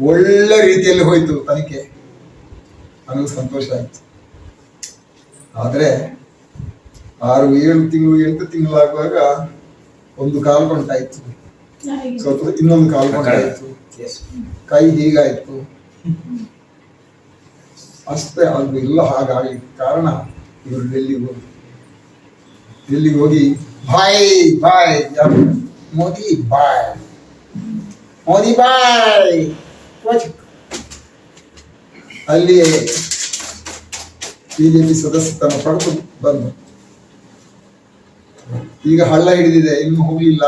ಒಳ್ಳೆ ರೀತಿಯಲ್ಲಿ ಹೋಯ್ತು ತನಿಖೆ. ನನಗೂ ಸಂತೋಷ ಆಯ್ತು. ಆದ್ರೆ ಆರು ಏಳು ತಿಂಗಳು ಎಂಟು ತಿಂಗಳಾಗುವಾಗ ಒಂದು ಕಾಲು ಕೊಂಟಾಯ್ತು ಸ್ವಲ್ಪ ಇನ್ನೊಂದು ಕಾಲು ಕೊಂಟಾಯ್ತು ಕೈ ಹೀಗಾಯ್ತು. ಅಷ್ಟೇ ಅದು ಇಲ್ಲ ಹಾಗಾಗಿ ಕಾರಣ ಇವರು ಡೆಲ್ಲಿಗೆ ಹೋಗಿ ಡೆಲ್ಲಿಗೆ ಹೋಗಿ ಬಾಯ್ ಬಾಯ್? ಮೋದಿ ಬಾಯ್. ಮೋದಿ ಬಾಯ್. ಅಲ್ಲಿ ಬಿಜೆಪಿ ಸದಸ್ಯತನ ಪಡೆದು ಬಂದು, ಈಗ ಹಳ್ಳ ಹಿಡಿದಿದೆ, ಇನ್ನು ಹೋಗ್ಲಿಲ್ಲ,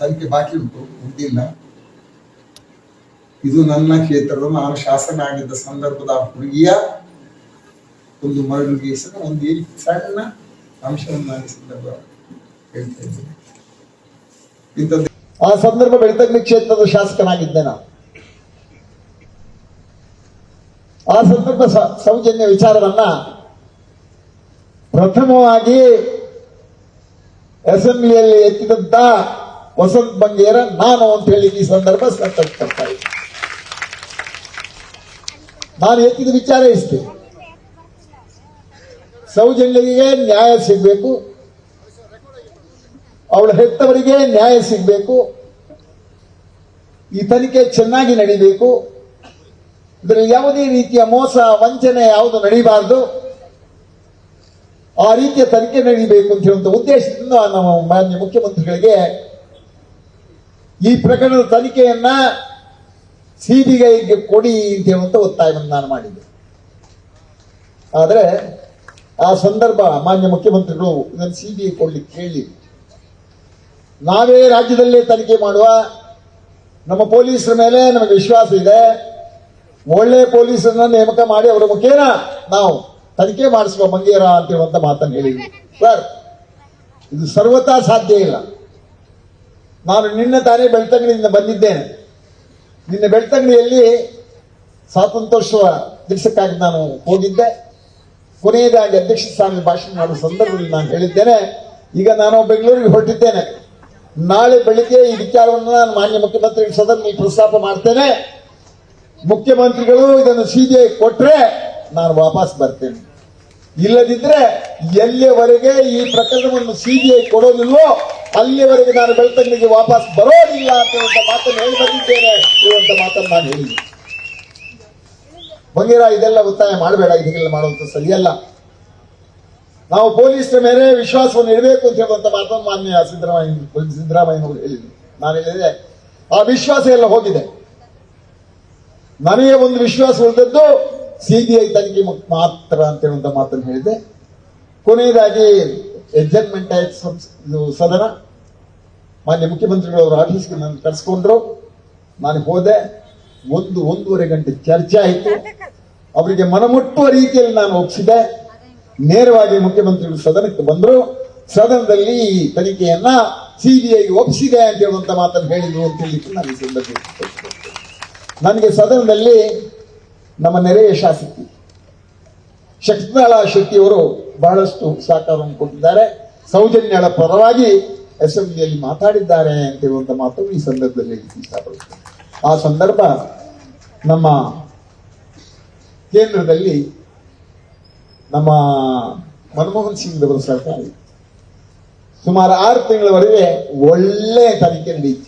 ತನಿಖೆ ಬಾಕಿ ಉಂಟು, ಮುಗ್ದಿಲ್ಲ. ಇದು ನನ್ನ ಕ್ಷೇತ್ರದ ನಾನು ಶಾಸನ ಆಗಿದ್ದ ಸಂದರ್ಭದ ಹುಡುಗಿಯ ಒಂದು ಮರಳು ಒಂದು ಏನು ಸಣ್ಣ ಅಂಶವನ್ನು ನಾನು ಸಂದರ್ಭ ಹೇಳ್ತಾ ಇದ್ದೇನೆ. ಆ ಸಂದರ್ಭ ಬೆಳತಗ್ನಿ ಕ್ಷೇತ್ರದ ಶಾಸಕನಾಗಿದ್ದೆ ನಾನು. ಆ ಸಂದರ್ಭ ಸೌಜನ್ಯ ವಿಚಾರವನ್ನ ಪ್ರಥಮವಾಗಿ ಅಸೆಂಬ್ಲಿಯಲ್ಲಿ ಎತ್ತಿದಂತ ವಸಂತ್ ಬಂಗೇರ ನಾನು ಅಂತ ಹೇಳಿ ಈ ಸಂದರ್ಭ ಸಂತೋಷ ಪಡ್ತಾ ನಾನು ಎತ್ತಿದ ವಿಚಾರ ಇಷ್ಟೇ. ಸೌಜನ್ಯರಿಗೆ ನ್ಯಾಯ ಸಿಗಬೇಕು. ಅವಳ ಹೆತ್ತವರಿಗೆ ನ್ಯಾಯ ಸಿಗಬೇಕು. ಈ ತನಿಖೆ ಚೆನ್ನಾಗಿ ನಡಿಬೇಕು. ಇದರಲ್ಲಿ ಯಾವುದೇ ರೀತಿಯ ಮೋಸ, ವಂಚನೆ ಯಾವುದು ನಡೀಬಾರದು. ಆ ರೀತಿಯ ತನಿಖೆ ನಡೀಬೇಕು ಅಂತ ಹೇಳುವಂತ ಉದ್ದೇಶದಿಂದ ನಮ್ಮ ಮಾನ್ಯ ಮುಖ್ಯಮಂತ್ರಿಗಳಿಗೆ ಈ ಪ್ರಕರಣದ ತನಿಖೆಯನ್ನ ಸಿಬಿಐಗೆ ಕೊಡಿ ಅಂತ ಹೇಳುವಂತ ಒತ್ತಾಯವನ್ನು ನಾನು ಮಾಡಿದ್ದೆ. ಆದರೆ ಆ ಸಂದರ್ಭ ಮಾನ್ಯ ಮುಖ್ಯಮಂತ್ರಿಗಳು ಇದನ್ನು ಸಿಬಿಐ ಕೊಡ್ಲಿಕ್ಕೆ ಕೇಳಿ ನಾವೇ ರಾಜ್ಯದಲ್ಲೇ ತನಿಖೆ ಮಾಡುವ, ನಮ್ಮ ಪೊಲೀಸರ ಮೇಲೆ ನಮಗೆ ವಿಶ್ವಾಸ ಇದೆ. ಒಳ್ಳೆ ಪೊಲೀಸರನ್ನ ನೇಮಕ ಮಾಡಿ ಅವರ ಮುಖೇನ ನಾವು ತನಿಖೆ ಮಾಡಿಸುವ ಮಂಗೇರ ಅಂತ ಹೇಳುವಂತ ಮಾತನ್ನು ಹೇಳಿದ್ವಿ. ಸರ್, ಇದು ಸರ್ವತಾ ಸಾಧ್ಯ ಇಲ್ಲ. ನಾನು ನಿನ್ನೆ ತಾನೇ ಬೆಳ್ತಂಗಡಿಯಿಂದ ಬಂದಿದ್ದೇನೆ. ನಿನ್ನೆ ಬೆಳ್ತಂಗಡಿಯಲ್ಲಿ ಸ್ವಾತಂತ್ರ್ಯೋತ್ಸವ ದಿವಸಕ್ಕಾಗಿ ನಾನು ಹೋಗಿದ್ದೆ. ಕೊನೆಯದಾಗಿ ಅಧ್ಯಕ್ಷ ಸ್ಥಾನದ ಭಾಷಣ ಮಾಡುವ ಸಂದರ್ಭದಲ್ಲಿ ನಾನು ಹೇಳಿದ್ದೇನೆ. ಈಗ ನಾನು ಬೆಂಗಳೂರಿಗೆ ಹೊರಟಿದ್ದೇನೆ. ನಾಳೆ ಬೆಳಿಗ್ಗೆ ಈ ವಿಚಾರವನ್ನು ನಾನು ಮಾನ್ಯ ಮುಖ್ಯಮಂತ್ರಿ ಸದನ ಪ್ರಸ್ತಾಪ ಮಾಡ್ತೇನೆ. ಮುಖ್ಯಮಂತ್ರಿಗಳು ಇದನ್ನು ಸಿಬಿಐ ಕೊಟ್ರೆ ನಾನು ವಾಪಸ್ ಬರ್ತೇನೆ. ಇಲ್ಲದಿದ್ರೆ ಎಲ್ಲಿಯವರೆಗೆ ಈ ಪ್ರಕರಣವನ್ನು ಸಿಬಿಐ ಕೊಡೋದಿಲ್ವೋ ಅಲ್ಲಿಯವರೆಗೆ ನಾನು ಬೆಳ್ತಂಗಡಿಗೆ ವಾಪಸ್ ಬರೋದಿಲ್ಲ ಅಂತ ಮಾತನ್ನು ಹೇಳಿ ಬಂದಿದ್ದೇನೆ ಇರುವಂತ ಮಾತನ್ನು ನಾನು ಹೇಳಿದೆ ಬಂಗೇರ ಇದೆಲ್ಲ ಒತ್ತಾಯ ಮಾಡಬೇಡ ಇದನ್ನೆಲ್ಲ ಮಾಡುವಂತ ಸರಿಯಲ್ಲ. ನಾವು ಪೊಲೀಸರ ಮೇಲೆ ವಿಶ್ವಾಸವನ್ನು ಇಡಬೇಕು ಅಂತ ಹೇಳುವಂತ ಮಾತನ್ನು ಮಾನ್ಯ ಸಿದ್ದರಾಮಯ್ಯ ಸಿದ್ದರಾಮಯ್ಯನವರು ಹೇಳಿದ್ರು. ನಾನು ಹೇಳಿದೆ, ಆ ವಿಶ್ವಾಸ ಎಲ್ಲ ಹೋಗಿದೆ. ನನಗೆ ಒಂದು ವಿಶ್ವಾಸ ಉಳಿದದ್ದು ಐ ತನಿಖೆ ಮಾತ್ರ ಅಂತ ಹೇಳುವಂತ ಮಾತನ್ನು ಹೇಳಿದೆ ಕೊನೆಯದಾಗಿ ಎಡ್ಜಸ್ಟ್ಮೆಂಟ್ ಆಯ್ತು ಇದು ಸದನ. ಮಾನ್ಯ ಮುಖ್ಯಮಂತ್ರಿಗಳು ಅವರ ಆಫೀಸ್ಗೆ ನಾನು ಕರೆಸ್ಕೊಂಡ್ರು. ನಾನು ಹೋದೆ. ಒಂದು, ಒಂದೂವರೆ ಗಂಟೆ ಚರ್ಚೆ ಆಯಿತು. ಅವರಿಗೆ ಮನಮುಟ್ಟುವ ರೀತಿಯಲ್ಲಿ ನಾನು ಒಪ್ಪಿಸಿದೆ ನೇರವಾಗಿ ಮುಖ್ಯಮಂತ್ರಿಗಳು ಸದನಕ್ಕೆ ಬಂದರು. ಸದನದಲ್ಲಿ ಈ ತನಿಖೆಯನ್ನ ಸಿಬಿಐ ಒಪ್ಪಿಸಿದೆ ಅಂತ ಹೇಳುವಂತ ಮಾತನ್ನು ಹೇಳಿದ್ರು ಅಂತ ಹೇಳಲಿಕ್ಕೆ ನಾನು ಬಯಸ್ತೇನೆ. ನನಗೆ ಸದನದಲ್ಲಿ ನಮ್ಮ ನೆರೆಯ ಶಾಸಕಿ ಶಕ್ತಿನಾಳ ಶೆಟ್ಟಿಯವರು ಬಹಳಷ್ಟು ಸಹಕಾರವನ್ನು ಕೊಟ್ಟಿದ್ದಾರೆ. ಸೌಜನ್ಯಳ ಪರವಾಗಿ ಅಸೆಂಬ್ಲಿಯಲ್ಲಿ ಮಾತಾಡಿದ್ದಾರೆ ಅಂತ ಹೇಳುವಂತ ಮಾತು ಈ ಸಂದರ್ಭದಲ್ಲಿ ಇಷ್ಟಪಡುತ್ತೆ ಆ ಸಂದರ್ಭ ನಮ್ಮ ಕೇಂದ್ರದಲ್ಲಿ ನಮ್ಮ ಮನಮೋಹನ್ ಸಿಂಗ್ ಅವರ ಸರ್ಕಾರ. ಸುಮಾರು ಆರು ತಿಂಗಳವರೆಗೆ ಒಳ್ಳೆ ತನಿಖೆ ನಡೆಯಿತು.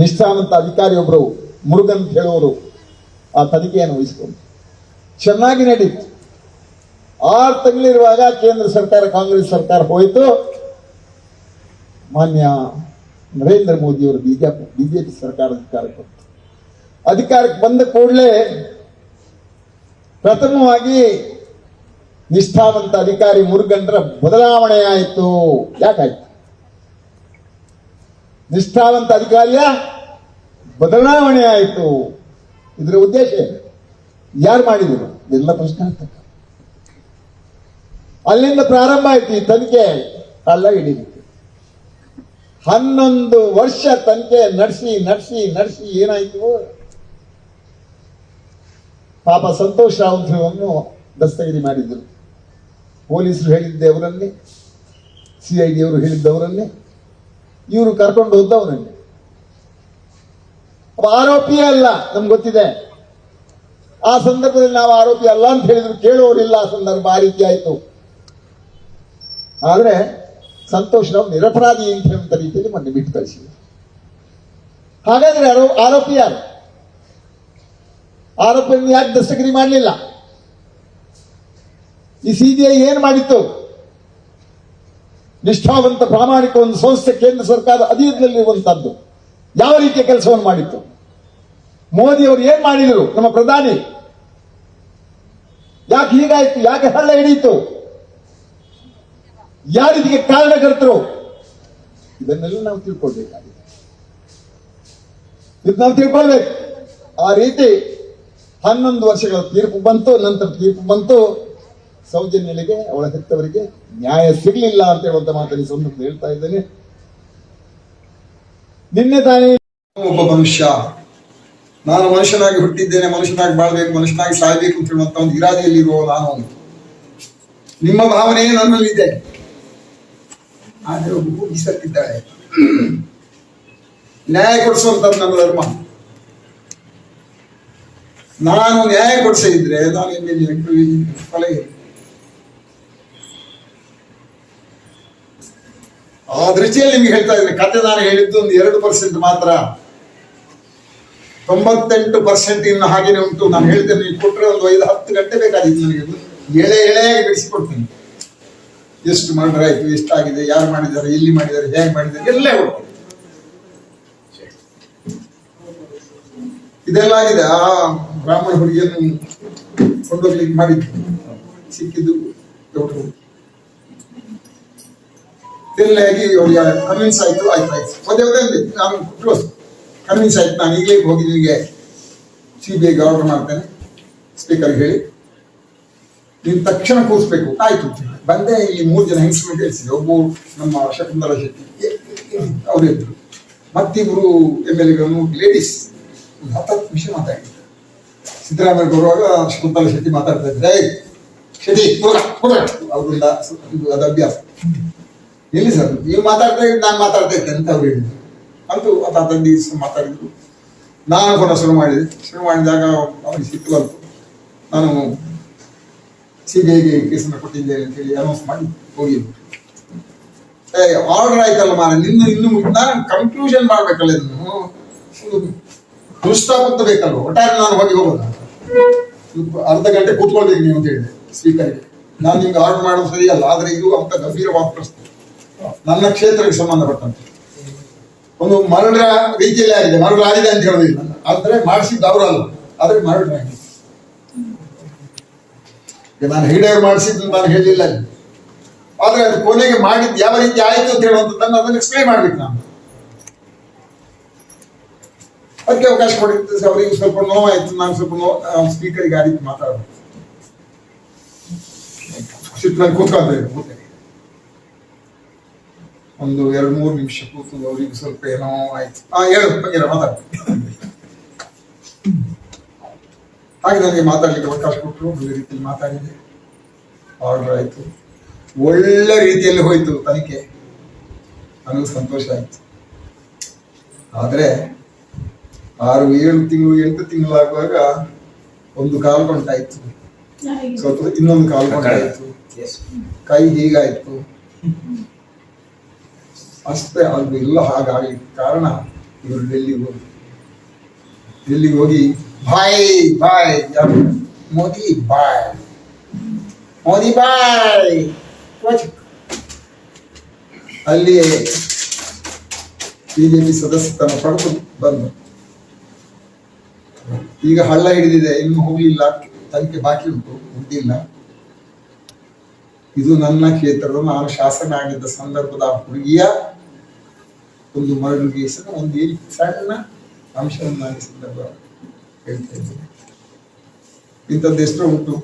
ನಿಷ್ಠಾವಂತ ಅಧಿಕಾರಿಯೊಬ್ಬರು ಮುರುಗನ್ ಹೇಳುವರು ಆ ತನಿಖೆಯನ್ನು ವಹಿಸಿಕೊಂಡು. ಚೆನ್ನಾಗಿ ನಡೀತು. ಆರು ತಿಂಗಳಿರುವಾಗ ಕೇಂದ್ರ ಸರ್ಕಾರ, ಕಾಂಗ್ರೆಸ್ ಸರ್ಕಾರ ಹೋಯಿತು. ಮಾನ್ಯ ನರೇಂದ್ರ ಮೋದಿ ಅವರು ಬಿಜೆಪಿ ಬಿಜೆಪಿ ಸರ್ಕಾರ ಅಧಿಕಾರಕ್ಕೆ ಬಂತು. ಅಧಿಕಾರಕ್ಕೆ ಬಂದ ಕೂಡಲೇ ಪ್ರಥಮವಾಗಿ ನಿಷ್ಠಾವಂತ ಅಧಿಕಾರಿ ಮುರುಗಂಡ್ರ ಬದಲಾವಣೆ ಆಯಿತು. ಯಾಕಾಯ್ತು? ನಿಷ್ಠಾವಂತ ಅಧಿಕಾರಿಯ ಬದಲಾವಣೆ ಆಯಿತು. ಇದರ ಉದ್ದೇಶ ಯಾರು ಮಾಡಿದರು? ಎಲ್ಲ ಪ್ರಶ್ನಾರ್ಥಕ. ಅಲ್ಲಿಂದ ಪ್ರಾರಂಭ ಆಯ್ತು ಈ ತನಿಖೆ. ಅಲ್ಲ ಹಿಡಿದಿತ್ತು. ಹನ್ನೊಂದು ವರ್ಷ ತನಿಖೆ ನಡೆಸಿ ನಡೆಸಿ ನಡೆಸಿ ಏನಾಯ್ತು? ಪಾಪ ಸಂತೋಷ್ ರಾವಂತರನ್ನು ದಸ್ತಗಿರಿ ಮಾಡಿದ್ರು. ಪೊಲೀಸರು ಹೇಳಿದ್ದೆ ಅವರನ್ನೇ. ಸಿ ಐ ಡಿ ಅವರು ಹೇಳಿದ್ದವರನ್ನೇ ಇವರು ಕರ್ಕೊಂಡು ಹೋದ್ದವರನ್ನೇ ಅವ ಆರೋಪಿಯೇ ಅಲ್ಲ, ನಮ್ಗೆ ಗೊತ್ತಿದೆ. ಆ ಸಂದರ್ಭದಲ್ಲಿ ನಾವು ಆರೋಪಿ ಅಲ್ಲ ಅಂತ ಹೇಳಿದ್ರು, ಕೇಳುವವರಿಲ್ಲ ಆ ಸಂದರ್ಭ, ಆ ರೀತಿ ಆಯ್ತು. ಆದ್ರೆ ಸಂತೋಷ್ ನಾವು ನಿರಪರಾಧಿ ಅಂತ ಹೇಳುವಂತ ರೀತಿಯಲ್ಲಿ ಮೊನ್ನೆ ಬಿಟ್ಟು ಕಳಿಸಿದ್ರು. ಹಾಗಾದ್ರೆ ಆರೋಪಿ ಯಾರು? ಆರೋಪಿಯನ್ನು ಯಾಕೆ ದಸ್ತಗಿರಿ ಮಾಡಲಿಲ್ಲ? ಈ ಸಿಬಿಐ ಏನ್ ಮಾಡಿತ್ತು? ನಿಷ್ಠಾವಂತ ಪ್ರಾಮಾಣಿಕ ಒಂದು ಸಂಸ್ಥೆ ಕೇಂದ್ರ ಸರ್ಕಾರ ಅಧೀನದಲ್ಲಿರುವಂತಹದ್ದು, ಯಾವ ರೀತಿಯ ಕೆಲಸವನ್ನು ಮಾಡಿತ್ತು? ಮೋದಿ ಅವರು ಏನ್ ಮಾಡಿದರು? ನಮ್ಮ ಪ್ರಧಾನಿ. ಯಾಕೆ ಹೀಗಾಯ್ತು? ಯಾಕೆ ಹಳ್ಳ ಹಿಡಿಯಿತು? ಯಾರಿದಿಗೆ ಕಾರಣಕರ್ತರು? ಇದನ್ನೆಲ್ಲ ನಾವು ತಿಳ್ಕೊಳ್ಬೇಕಾಗಿದೆ. ಇದು ನಾವು ತಿಳ್ಕೊಳ್ಬೇಕು. ಆ ರೀತಿ ಹನ್ನೊಂದು ವರ್ಷಗಳ ತೀರ್ಪು ಬಂತು, ನಂತರ ತೀರ್ಪು ಬಂತು. ಸೌಜನ್ಯಳಿಗೆ ಅವಳ ಹೆತ್ತವರಿಗೆ ನ್ಯಾಯ ಸಿಗಲಿಲ್ಲ ಅಂತ ಹೇಳುವಂತ ಮಾತನ್ನು ಈ ಹೇಳ್ತಾ ಇದ್ದೇನೆ. ನಿನ್ನೆ ತಾನೇ ಒಬ್ಬ ಮನುಷ್ಯ ನಾನು ಮನುಷ್ಯನಾಗಿ ಹುಟ್ಟಿದ್ದೇನೆ, ಮನುಷ್ಯನಾಗಿ ಬಾಳ್ಬೇಕು, ಮನುಷ್ಯನಾಗಿ ಸಾಯ್ಬೇಕು ಅಂತ ಹೇಳುವಂತ ಒಂದು ಇರಾದೆಯಲ್ಲಿರುವ ನಾನು ನಿಮ್ಮ ಭಾವನೆ ನನ್ನಲ್ಲಿದೆ ಆದರೆ ಒಬ್ಬ ಸತ್ತಿದ್ದಾಳೆ. ನ್ಯಾಯ ಕೊಡಿಸುವಂತದ್ದು ನನ್ನ ಧರ್ಮ. ನಾನು ನ್ಯಾಯ ಕೊಡಿಸೇ ಇದ್ರೆ ನಾನು ಎಲ್ಲಿ ಎಂಟು ಏನು? ಆ ದೃಷ್ಟಿಯಲ್ಲಿ ನಿಮ್ಗೆ ಹೇಳ್ತಾ ಇದ್ದೀನಿ ಕತೆ ನಾನು ಹೇಳಿದ್ದು ಒಂದು ಎರಡು ಪರ್ಸೆಂಟ್ ಮಾತ್ರ. ತೊಂಬತ್ತೆಂಟು ಪರ್ಸೆಂಟ್ ಇನ್ನು ಹಾಗೇನೆ ಉಂಟು. ನಾನು ಹೇಳ್ತೇನೆ, ನೀವು ಕೊಟ್ಟರೆ ಒಂದು ಐದು ಹತ್ತು ಗಂಟೆ ಬೇಕಾಗಿತ್ತು ನನಗೆ ಎಳೆ ಎಳೆಯಾಗಿ ಬಿಡಿಸಿಕೊಡ್ತೀನಿ. ಎಷ್ಟು ಮರ್ಡರ್ ಆಯ್ತು, ಎಷ್ಟಾಗಿದೆ, ಯಾರು ಮಾಡಿದ್ದಾರೆ, ಎಲ್ಲಿ ಮಾಡಿದ್ದಾರೆ, ಹೇಗೆ ಮಾಡಿದ್ದಾರೆ, ಎಲ್ಲ ಇದೆಲ್ಲ ಆಗಿದೆ. ಆ ಬ್ರಾಹ್ಮಣ ಹುಡುಗಿಯನ್ನು ಕೊಂಡೋಗ್ಲಿಕ್ಕೆ ಮಾಡಿದ್ದು. ಸಿಕ್ಕಿದ್ದು ದೊಡ್ಡ ಎಲ್ಲಾಗಿ ಅವರಿಗೆ ಕನ್ವಿನ್ಸ್ ಆಯ್ತು ಆಯ್ತು ಆಯ್ತು. ಒಂದೇ ಒಂದೇ, ನಾನು ಕ್ಲೋಸ್ ಕನ್ವಿನ್ಸ್ ಆಯ್ತು ನಾನು ಈಗಲೇ ಹೋಗಿ ನಿಮಗೆ ಸಿ ಬಿ ಐ ಗೌರವ ಮಾಡ್ತೇನೆ ಸ್ಪೀಕರ್ ಹೇಳಿ. ನೀವು ತಕ್ಷಣ ಕೂರಿಸ್ಬೇಕು. ಆಯ್ತು. ಬಂದೆ ಇಲ್ಲಿ ಮೂರು ಜನ ಹೆಂಗಸರು ಕೇಳಿಸಿದೆ ಒಬ್ಬ ನಮ್ಮ ಶಕುಂತಲಾ ಶೆಟ್ಟಿ. ಅವರು ಇದ್ರು ಮತ್ತಿಬ್ರು ಎಂ ಎಲ್ ಎಗಳನ್ನು ಲೇಡೀಸ್ ಒಂದು ಹತ್ತು ಹತ್ತು ನಿಮಿಷ ಮಾತಾಡಿದ್ರು ಸಿದ್ದರಾಮಯ್ಯ ಬರುವಾಗ ಶಕುಂತಲಾ ಶೆಟ್ಟಿ ಮಾತಾಡ್ತಾ ಇದ್ರೆ. "ಏಯ್, ಶೆಟ್ಟಿ ಅವರಿಂದ ಅದು ಅಭ್ಯಾಸ. ಎಲ್ಲಿ ಸರ್? ನೀವು ಮಾತಾಡ್ತಾ ಇದ್ರೆ ನಾನು ಮಾತಾಡ್ತಾ ಇದ್ದೆ ಅಂತ ಅವ್ರು ಹೇಳಿದ್ರು. ಅಂತೂ ಅದನ್ನು ದಿವಸ ಮಾತಾಡಿದ್ರು. ನಾನು ಕೂಡ ಶುರು ಮಾಡಿದೆ. ಶುರು ಮಾಡಿದಾಗ ಅವರಿಗೆ ಸಿಟ್ಟು ಬಂತು ನಾನು ಸಿ ಬಿ ಐಗೆ ಕೇಸನ್ನು ಕೊಟ್ಟಿದ್ದೇನೆ ಅಂತ ಹೇಳಿ ಅನೌನ್ಸ್ ಮಾಡಿ ಹೋಗಿದ್ದೆ. ಏ ಆರ್ಡರ್ ಆಯ್ತಲ್ಲ ಮಾರ ನಿನ್ನ ಇನ್ನು ನಾನು ಕನ್ಕ್ಲೂಷನ್ ಮಾಡ್ಬೇಕಲ್ಲ ಇದನ್ನು ಬೇಕಲ್ವಾ ಬೇಕಲ್ವ ಒಟ್ಟಾರೆ ನಾನು ಹೋಗಿ ಹೋಗೋದು? ಅರ್ಧ ಗಂಟೆ ಕೂತ್ಕೊಳ್ಬೇಕು ನೀವು ಅಂತ ಹೇಳಿದೆ ಸ್ಪೀಕರ್ಗೆ ನಾನು ನಿಮ್ಗೆ ಆರ್ಡರ್ ಮಾಡೋದು ಸರಿಯಲ್ಲ, ಆದರೆ ಇದು ಅಂತ ಗಂಭೀರವಾದ ಪ್ರಶ್ನೆ. ನನ್ನ ಕ್ಷೇತ್ರಕ್ಕೆ ಸಂಬಂಧಪಟ್ಟಂತೆ. ಒಂದು ಮರಳ ರೀತಿಯಲ್ಲಿ ಆಗಿದೆ. ಮರಣ ಆಗಿದೆ ಅಂತ ಹೇಳೋದಿಲ್ಲ ಆದ್ರೆ ಮಾಡಿಸಿದ್ದು ಅವರು ಅಲ್ಲ ಆದ್ರೆ ಮರಣ ಆಗಿದೆ. ನಾನು ಹಿಡಿಯರ್ ಮಾಡಿಸಿದ್ದು ನಾನು ಹೇಳಿಲ್ಲ. ಆದ್ರೆ ಅದು ಕೊನೆಗೆ ಮಾಡಿದ್ದು ಯಾವ ರೀತಿ ಆಯಿತು ಅಂತ ಹೇಳುವಂಥದ್ದನ್ನು ಅದನ್ನು ಎಕ್ಸ್ಪ್ಲೈನ್ ಮಾಡ್ಬೇಕು ನಾನು. ಅದಕ್ಕೆ ಅವಕಾಶ ಕೊಟ್ಟಿದ್ದು. ಅವರಿಗೆ ಸ್ವಲ್ಪ ನೋವಾಯ್ತು. ನಾನು ಸ್ವಲ್ಪ ನೋವು ಸ್ಪೀಕರ್ಗೆ ಆ ರೀತಿ ಕೂತ್ಕೊಳ್ಬೇಕು ಕೂತೆ. ಒಂದು ಎರಡು ಮೂರು ನಿಮಿಷ ಕೂತು ಅವರಿಗೆ ಸ್ವಲ್ಪ ಏನೋ ಆಯ್ತು. ಹಾ ಹೇಳು ಮಾತಾಡ್ತೀನಿ ಮಾತಾಡ. ಹಾಗೆ ನನಗೆ ಮಾತಾಡ್ಲಿಕ್ಕೆ ಅವಕಾಶ ಕೊಟ್ಟರು ಒಳ್ಳೆ ರೀತಿಯಲ್ಲಿ ಮಾತಾಡಿದೆ. ಆರ್ಡರ್ ಆಯ್ತು. ಒಳ್ಳೆ ರೀತಿಯಲ್ಲಿ ಹೋಯ್ತು ತನಿಖೆ. ನನಗೂ ಸಂತೋಷ ಆಯ್ತು. ಆದರೆ ಆರು ಏಳು ತಿಂಗಳು ಎಂಟು ತಿಂಗಳಾಗುವಾಗ ಒಂದು ಕಾಲು ಗಂಟಾಯ್ತು ಸ್ವಲ್ಪ ಇನ್ನೊಂದು ಕಾಲು ಗಂಟಾಯ್ತು ಕೈ ಹೀಗಾಯ್ತು. ಅಷ್ಟೇ ಅದು ಇಲ್ಲ ಹಾಗಾಗಿ ಕಾರಣ ಇವರು ಡೆಲ್ಲಿಗೆ ಹೋಗಿ. ಡೆಲ್ಲಿಗೆ ಹೋಗಿ, ಬಾಯ್ ಬಾಯ್ ಮೋದಿ ಬಾಯ್ ಮೋದಿ, ಬಾಯ್ ಅಲ್ಲಿ ಬಿಜೆಪಿ ಸದಸ್ಯತನ ಪಡೆದು ಬಂದು, ಈಗ ಹಳ್ಳ ಹಿಡಿದಿದೆ, ಇನ್ನು ಹೋಗಲಿಲ್ಲ, ತನಿಖೆ ಬಾಕಿ ಉಂಟು, ಮುಗ್ದಿಲ್ಲ. ಇದು ನನ್ನ ಕ್ಷೇತ್ರದ ನಾನು ಶಾಸನ ಆಗಿದ್ದ ಸಂದರ್ಭದ ಹುಡುಗಿಯ ಒಂದು ಮರಳು ಸಹ ಒಂದು ಏರಿ ಸಣ್ಣ ಅಂಶವನ್ನು ನಾನು ಸಂದರ್ಭ ಹೇಳ್ತಾ ಇದ್ದೇನೆ. ಇಂಥದ್ದು ಎಷ್ಟೋ ಉಂಟು.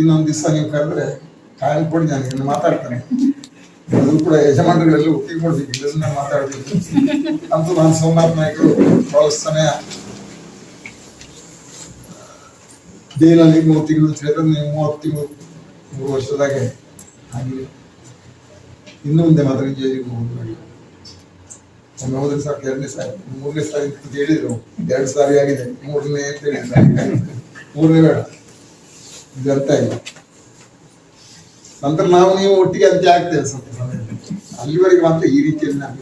ಇನ್ನೊಂದು ದಿವಸ ನೀವು ಕರೆದ್ರೆ ಟೈಮ್ ಕೊಡಿ ನಾನು ಇನ್ನು ಮಾತಾಡ್ತಾನೆ. ಅದು ಕೂಡ ಯಜಮಾನರುಗಳೆಲ್ಲ ಒಟ್ಟಿಗೆ ಕೊಡ್ಬೇಕು, ಇದನ್ನ ನಾನು ಮಾತಾಡ್ಬೇಕು. ಅಂತೂ ನಾನು ಸೋಮನಾಥ್ ನಾಯ್ಕರು ಬಹಳ ಸಮಯ ಜೈಲಲ್ಲಿ ಮೂರು ತಿಂಗಳು ಅಂತ ಹೇಳಿದ್ರೆ ನೀವು ಮೂವತ್ತು ತಿಂಗಳು, ಮೂರು ವರ್ಷದಾಗೆ ಹಾಗೆ. ಇನ್ನು ಮುಂದೆ ಮಾತ್ರ ಜೈಲಿಗೆ ಹೋಗುದು ಒಮ್ಮೆ ಸಾಕು, ಎರಡನೇ ಸಾರಿ ಮೂರನೇ ಸಾರಿ ಅಂತ ಹೇಳಿದ್ರು ಎರಡು ಸಾರಿ ಆಗಿದೆ, ಮೂರನೇ ಅಂತ ಹೇಳಿದ್ರು. ಮೂರನೇ ಬೇಡ. ಇದು ಅರ್ಥ ಇಲ್ಲ ನಂತರ ನಾವು ನೀವು ಒಟ್ಟಿಗೆ ಅಂತ್ಯ ಆಗ್ತೇವೆ ಸ್ವಲ್ಪ. ಅಲ್ಲಿವರೆಗೆ ಮಾತ್ರ ಈ ರೀತಿಯಲ್ಲಿ ನಾವು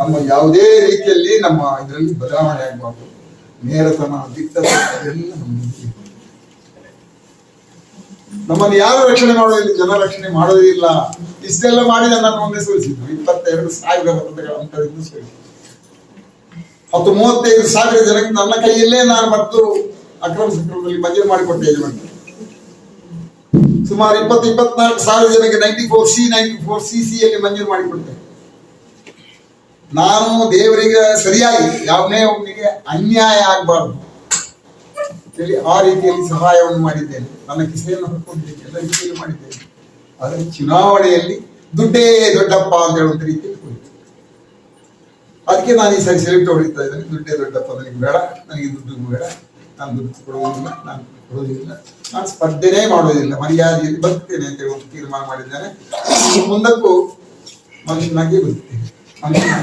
ನಮ್ಮ ಯಾವುದೇ ರೀತಿಯಲ್ಲಿ ನಮ್ಮ ಇದರಲ್ಲಿ ಬದಲಾವಣೆ ಆಗಬಾರ್ದು. ನೇರತನ ದಿಟ್ಟತನ ಎಲ್ಲ ನಮ್ಮ. ನಮ್ಮನ್ನು ಯಾರು ರಕ್ಷಣೆ ಮಾಡೋದಿಲ್ಲ ಜನ ರಕ್ಷಣೆ ಮಾಡೋದಿಲ್ಲ ಇಷ್ಟೆಲ್ಲ ಮಾಡಿ ನನ್ನನ್ನು ಒಂದೇ ಸೋಲಿಸಿದ್ರು. ಇಪ್ಪತ್ತೆರಡು ಸಾವಿರ ಮತಗಳ ಅಂತರಿಂದ ಸೋಲಿಸಿದ್ರು. ಹತ್ತು ಮೂವತ್ತೈದು ಸಾವಿರ ಜನಕ್ಕೆ ನನ್ನ ಕೈಯಲ್ಲೇ ನಾನು ಮತ್ತು ಅಕ್ರಮ ಸಕ್ರಮದಲ್ಲಿ ಮಂಜೂರು ಮಾಡಿಕೊಟ್ಟೆ ಯಜಮಾನ ಸುಮಾರು ಇಪ್ಪತ್ತು, ಇಪ್ಪತ್ನಾಲ್ಕು ಸಾವಿರ ಜನಕ್ಕೆ ninety four C ninety four C C ಅಲ್ಲಿ ಮಂಜೂರು ಮಾಡಿಕೊಟ್ಟೆ. ನಾನು ದೇವರಿಗೆ ಸರಿಯಾಗಿ ಯಾವನೇ ಒಬ್ಬನಿಗೆ ಅನ್ಯಾಯ ಆಗಬಾರ್ದು. ಹೇಳಿ ಆ ರೀತಿಯಲ್ಲಿ ಸಹಾಯವನ್ನು ಮಾಡಿದ್ದೇನೆ. ನನ್ನ ಕಿಸೆಯನ್ನು ಹೊರಕೊಂಡಿದ್ದೇನೆ ಎಲ್ಲ ರೀತಿಯಲ್ಲಿ ಮಾಡಿದ್ದೇನೆ. ಆದರೆ ಚುನಾವಣೆಯಲ್ಲಿ ದುಡ್ಡೇ ದೊಡ್ಡಪ್ಪ ಅಂತ ಹೇಳುವಂತ ರೀತಿಯಲ್ಲಿ ಹೋಯಿತು. ಅದಕ್ಕೆ ನಾನು ಈ ಸರಿ ಸೆಲೆಕ್ಟ್ ಹೊಡಿತಾ ಇದ್ದೇನೆ. ದುಡ್ಡೇ ದೊಡ್ಡಪ್ಪ ನನಗೆ ಬೇಡ. ನನಗೆ ದುಡ್ಡು ಬೇಡ. ನಾನು ದುಡ್ಡು ಕೊಡುವುದಿಲ್ಲ. ನಾನು ಕೊಡುವುದಿಲ್ಲ. ನಾನು ಸ್ಪರ್ಧೆನೇ ಮಾಡುವುದಿಲ್ಲ. ಮರ್ಯಾದೆಯಲ್ಲಿ ಬರ್ತೇನೆ ಅಂತ ಹೇಳುವಂತ ತೀರ್ಮಾನ ಮಾಡಿದ್ದೇನೆ. ಮುಂದಕ್ಕೂ ಮನುಷ್ಯನಾಗಿ ಬರ್ತೇನೆ ಮನುಷ್ಯನಾಗಿ